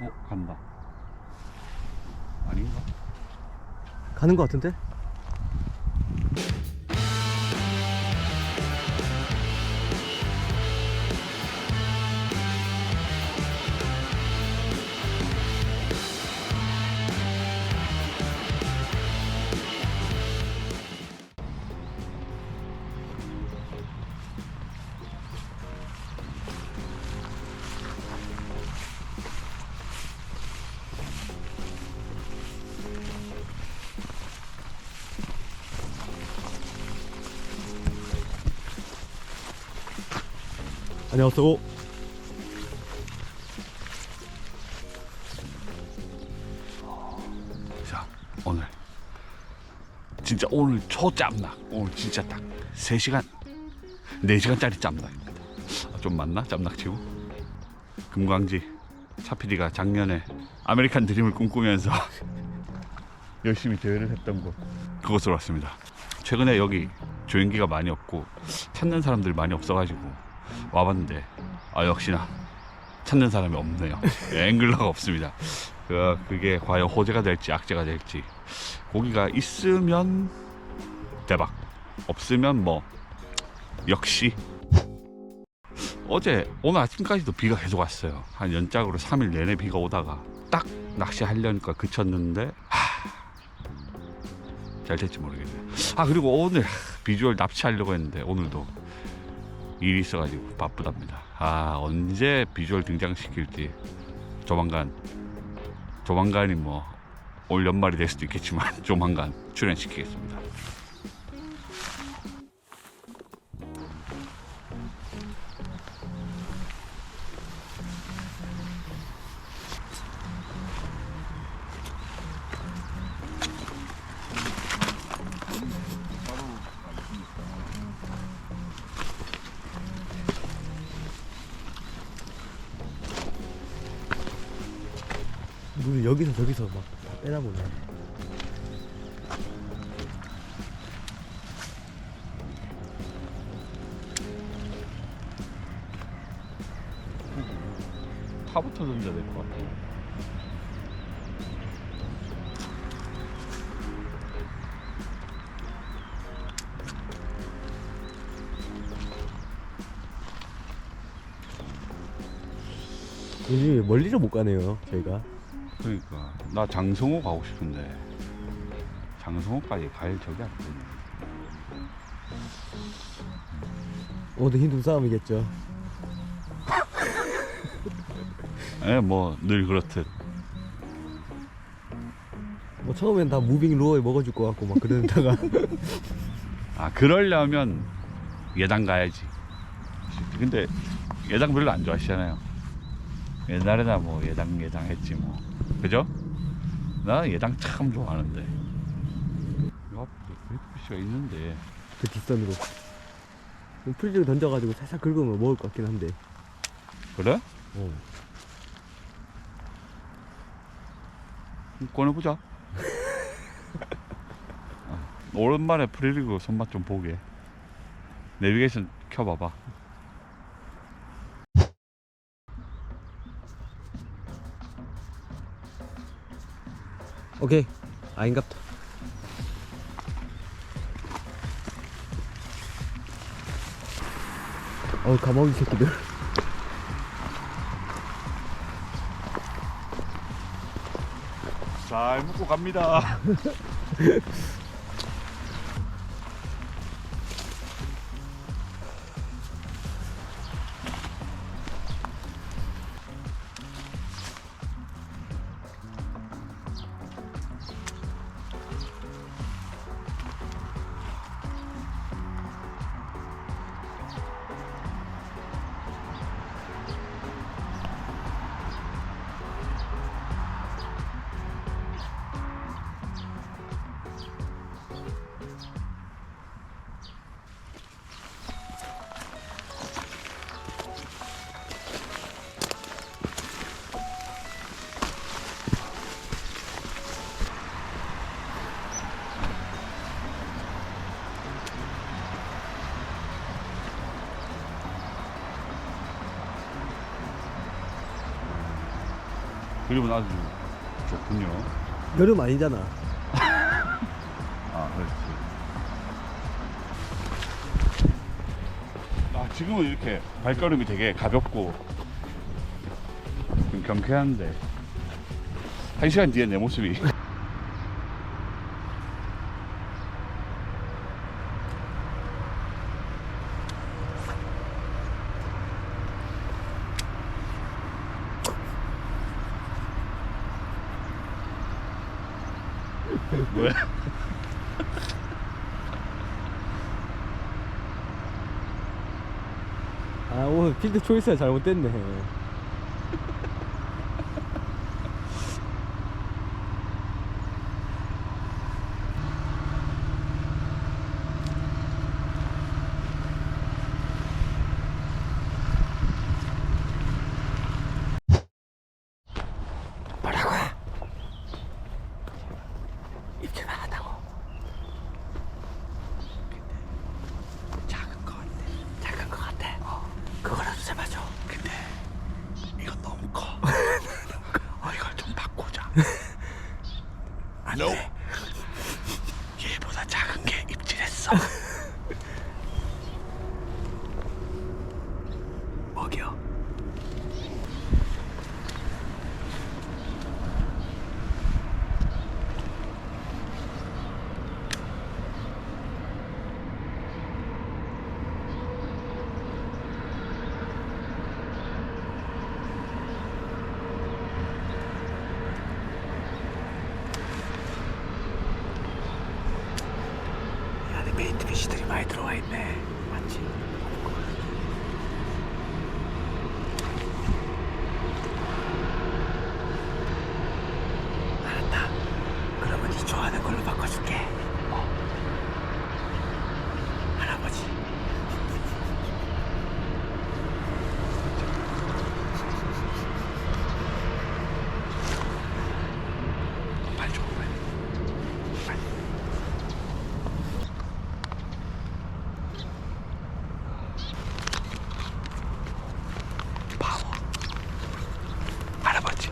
어 간다 아닌가? 가는 거 같은데? 안녕하세요. 자 오늘 진짜 오늘 초짬락 오늘 진짜 딱 3시간 4시간짜리 짬락입니다 아, 좀 맞나? 짬락치고 금광지 차피디가 작년에 아메리칸 드림을 꿈꾸면서 열심히 대회를 했던 곳 그곳으로 왔습니다 최근에 여기 조인기가 많이 없고 찾는 사람들이 많이 없어가지고 와봤는데 아 역시나 찾는 사람이 없네요. 예, 앵글러가 없습니다. 그, 그게 과연 호재가 될지 악재가 될지. 고기가 있으면 대박 없으면 뭐 역시. 어제 오늘 아침까지도 비가 계속 왔어요. 한 연짝으로 3일 내내 비가 오다가 딱 낚시하려니까 그쳤는데 하, 잘 될지 모르겠네요 아 그리고 오늘 비주얼 납치하려고 했는데 오늘도 일이 있어가지고 바쁘답니다 아 언제 비주얼 등장시킬지 조만간 조만간이 뭐 올 연말이 될 수도 있겠지만 조만간 출연시키겠습니다. 타부터 던져야 될 것 같아. 요즘 멀리를 못 가네요, 저희가. 그러니까 나 장성호 가고 싶은데 장성호까지 갈 적이 안 되네. 오늘 힘든 싸움이겠죠. 예, 뭐 늘 그렇듯. 뭐 처음엔 다 무빙 루어에 먹어줄 것 같고 막 그러다가 아 그러려면 예당 가야지. 근데 예당 별로 안 좋아하시잖아요. 옛날에나 뭐 예당 예당 했지 뭐. 그죠? 나 예당 참 좋아하는데. 이 앞에 VPC가 있는데. 그 뒷선으로 프리즈를 던져가지고 살살 긁으면 먹을 것 같긴 한데. 그래? 어. 꺼내보자. 아, 오랜만에 프리리그 손맛 좀 보게. 내비게이션 켜봐봐. 오케이. 아닌갑다. 어우 가마귀 새끼들. 잘 먹고 갑니다. 그림은 아주 좋군요. 여름 아니잖아. 아, 그렇지. 아, 지금은 이렇게 발걸음이 되게 가볍고 좀 경쾌한데 한 시간 뒤에 내 모습이 뭐야? 아 오늘 필드 초이스가 잘못됐네. 뭐라고? 입질 안 하다고. 작은 거 같아. 작은 거 같아. 어. 그거라도 잡아줘. 근데 이건 너무 커. 어, 이걸 좀 바꾸자. 안 돼. 얘보다 작은 게 입질했어. 먹여. 이 안에 메이트 피시들이 많이 들어와 있네. 맞지? 알았다. 그러면 네 좋아하는 걸로 바꿔줄게. 어. 할아버지. 빨리 줘, 빨리. 빨리. 바보. 할아버지.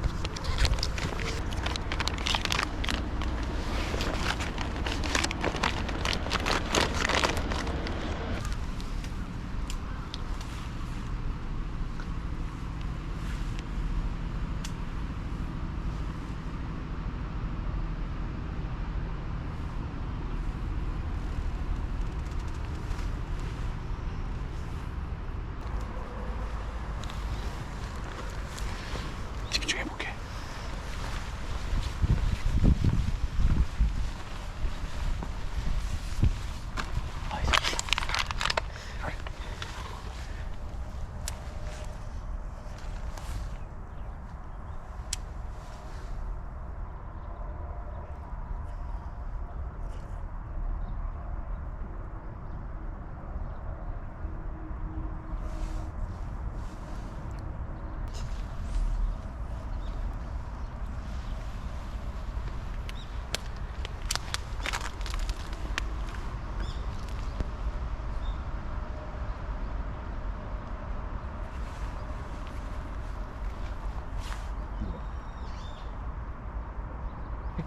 집중해볼게.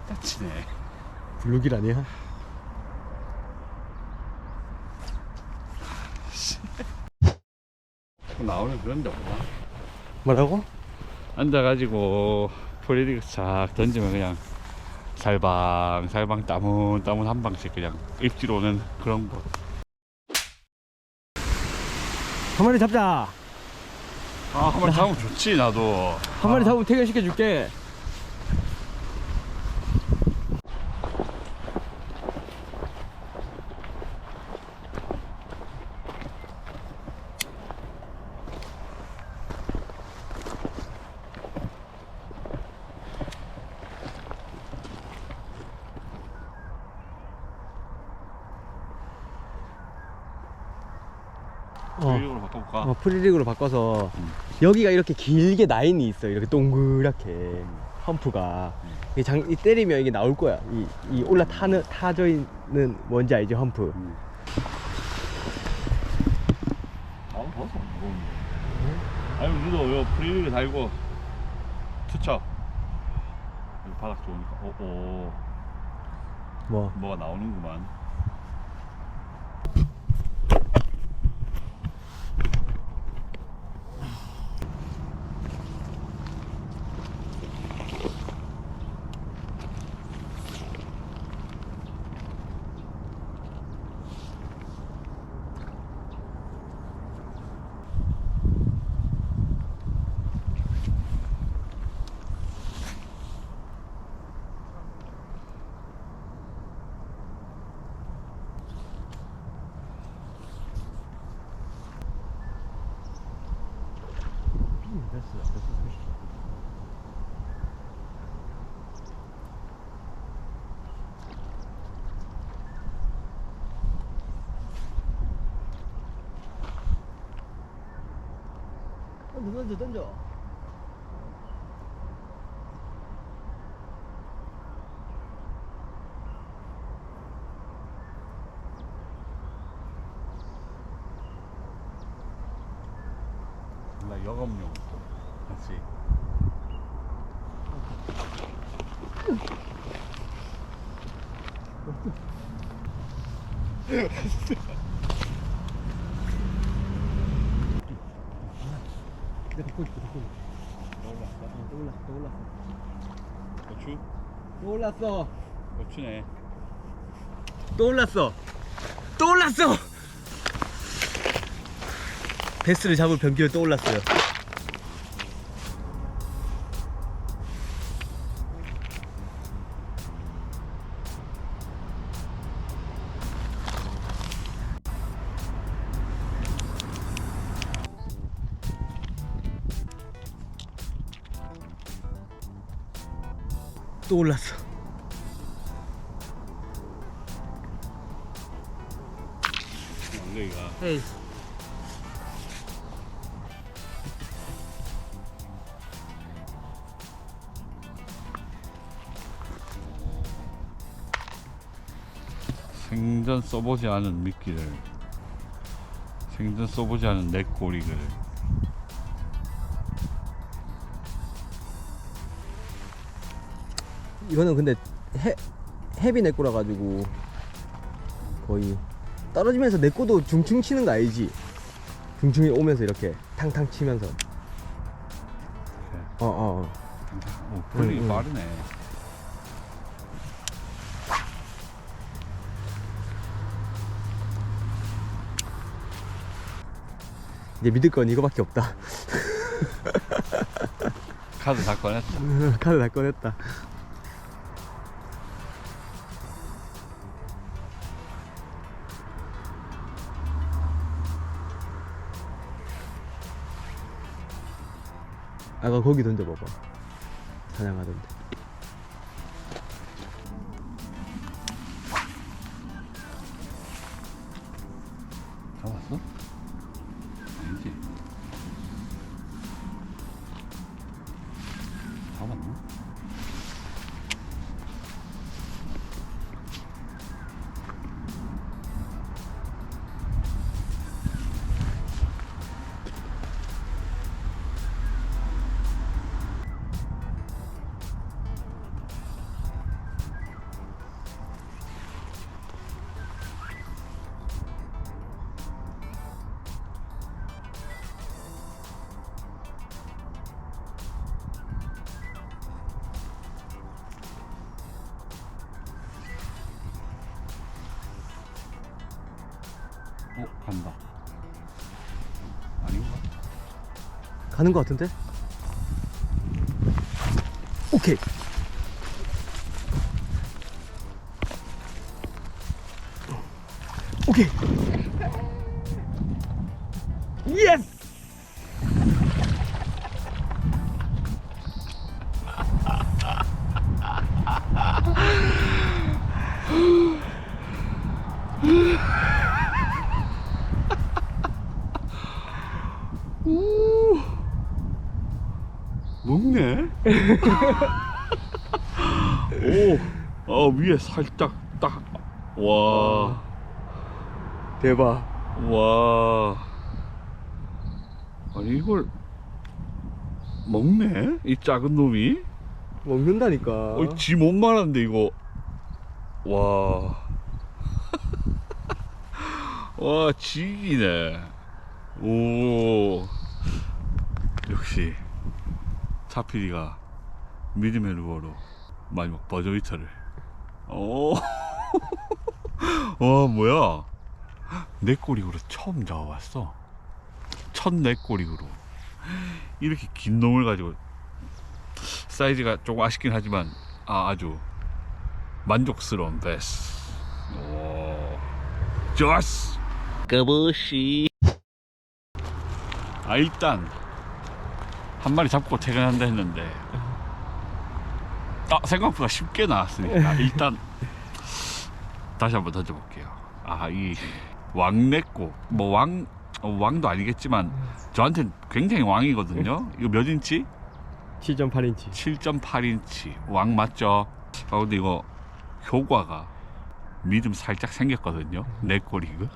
핵다치네. 블루길 아니야? 나오면 그런 데 없나? 뭐라고? 앉아가지고 프리리그 싹 던지면 그냥 살방 살방 따문 따문 한 방씩 그냥 입질 오는 그런 거. 한 마리 잡자. 아, 한 마리 잡으면 좋지 나도. 한 마리 잡으면 퇴근시켜 줄게. 어. 프리리그로 바꿔볼까? 어, 프리릭으로 바꿔서 음. 여기가 이렇게 길게 라인이 있어 이렇게 동그랗게 험프가. 이, 장, 이 때리면 이게 나올 거야. 이, 이 올라타는 타져 있는 뭔지 알지 험프? 음. 아, 벗어 무거운데. 아니 우리도 요 프리리그 달고 투척. 바닥 좋으니까. 오오. 뭐? 뭐가 나오는구만 던져 던져 나 여검용 같이 내가 갖고 있어 갖고 있어 또 올랐어 또 올랐어 고추 또 올랐어. 고추네. 또 올랐어. 또 올랐어. 베스를 잡을 변기에 또 올랐어요 생전 써보지 않은 미끼를 생전 써보지 않은 넷꼬리를 이거는 근데 해, 헤비 내꼬라 가지고 거의 떨어지면서 내꼬도 중충 치는 거 알지? 중충이 오면서 이렇게 탕탕 치면서 어어 어. 오 풀이 응, 응. 빠르네 이제 믿을 건 이거밖에 없다. 카드 다 꺼냈다. 카드 다 꺼냈다. 아까 거기 던져봐봐. 사냥하던데 어 간다 아닌가? 가는 거 같은데? 오케이 오케이 예스 오, 어 위에 살짝 딱, 와, 대박 와, 아니 이걸 먹네? 이 작은 놈이? 먹는다니까. 어, 지못 말았는데 이거 와. 와, 지기네. 오. 역시 차피디가 믿음의 루어로 마지막 버저비터를. 오. 와, 뭐야? 내 꼬리그로 처음 잡아봤어. 첫 내 꼬리그로. 이렇게 긴 놈을 가지고 사이즈가 조금 아쉽긴 하지만 아, 아주 만족스러운 베스. 오, 좋았어. 그부시. 아 일단 한 마리 잡고 퇴근한다 했는데 아 생각보다 쉽게 나왔으니까 일단 다시 한번 던져볼게요. 아 이 왕래꼬 뭐왕 왕도 아니겠지만 저한테는 굉장히 왕이거든요. 이거 몇 인치? 7.8인치. 7.8인치 왕 맞죠? 아 근데 이거 효과가 믿음 살짝 생겼거든요 네꼬리그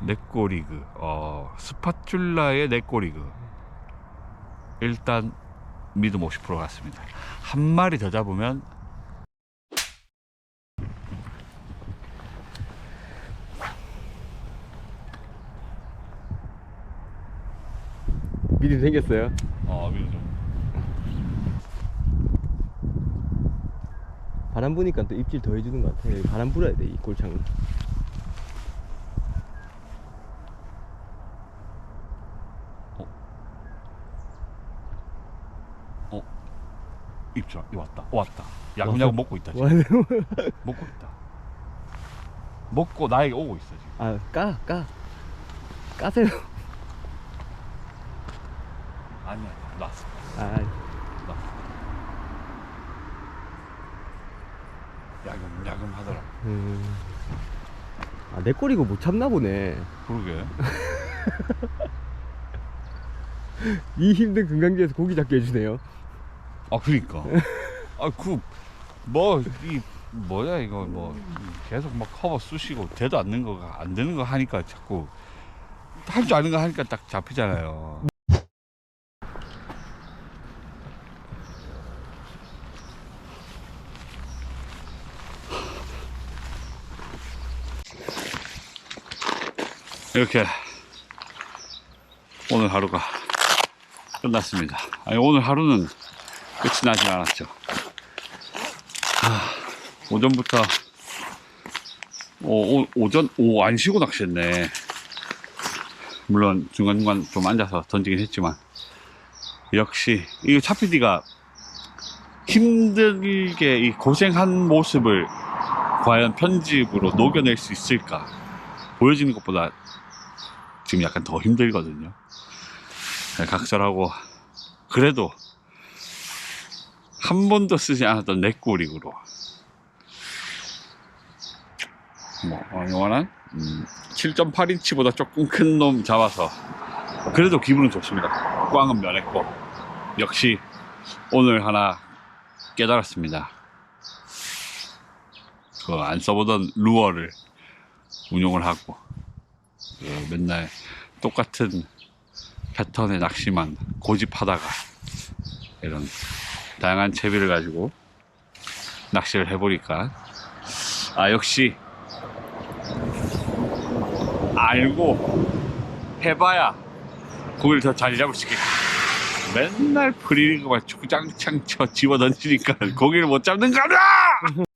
네꼬리그 어 스파츌라의 네꼬리그 일단 믿음 50% 같습니다 한 마리 더 잡으면 믿음 생겼어요. 어 믿음 좀 바람 부니까 또 입질 더 해주는 것 같아. 바람 불어야 돼, 이 골창은. 입질 왔다. 왔다. 야구야구? 먹고 있다 지금. 와, 먹고 있다. 먹고 나에게 오고 있어 지금. 아, 까, 까. 까세요. 아니야 놨어 아, 야금 야금 하더라. 음. 아, 내 꼬리고 못 참나 보네. 그러게. 이 힘든 금강지에서 고기 잡게 해주네요. 아 그니까 아그 뭐이 뭐야 이거 뭐 계속 막 커버 쑤시고 되도 않는 거가 안 되는 거 하니까 자꾸 할 줄 아는 거 하니까 딱 잡히잖아요 이렇게 오늘 하루가 끝났습니다. 아니, 오늘 하루는 끝이 나지 않았죠. 아, 오전부터 오, 오, 오 전 오 안 쉬고 낚시했네. 물론 중간중간 좀 앉아서 던지긴 했지만 역시 이 차피디가 힘들게 이 고생한 모습을 과연 편집으로 녹여낼 수 있을까 보여지는 것보다 지금 약간 더 힘들거든요. 네, 각설하고 그래도 한 번도 쓰지 않았던 넥고릭으로 뭐 어, 영원한 음, 7.8인치보다 조금 큰 놈 잡아서 그래도 기분은 좋습니다. 꽝은 면했고 역시 오늘 하나 깨달았습니다. 그 안 써보던 루어를 운용을 하고 그 맨날 똑같은 패턴의 낚시만 고집하다가 이런 다양한 채비를 가지고 낚시를 해보니까. 아 역시 알고 해봐야 고기를 더 잘 잡을 수 있겠다 맨날 프리링크만 주장창 쳐 집어 던지니까 고기를 못 잡는 거다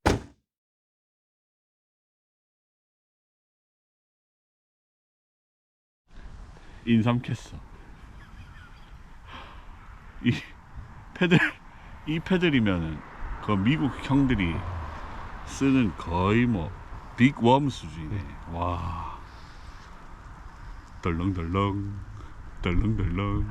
인삼캐어. 이 패들 이 패들이면은 그 미국 형들이 쓰는 거의 뭐 빅웜 수준이네. 와. 덜렁덜렁 덜렁덜렁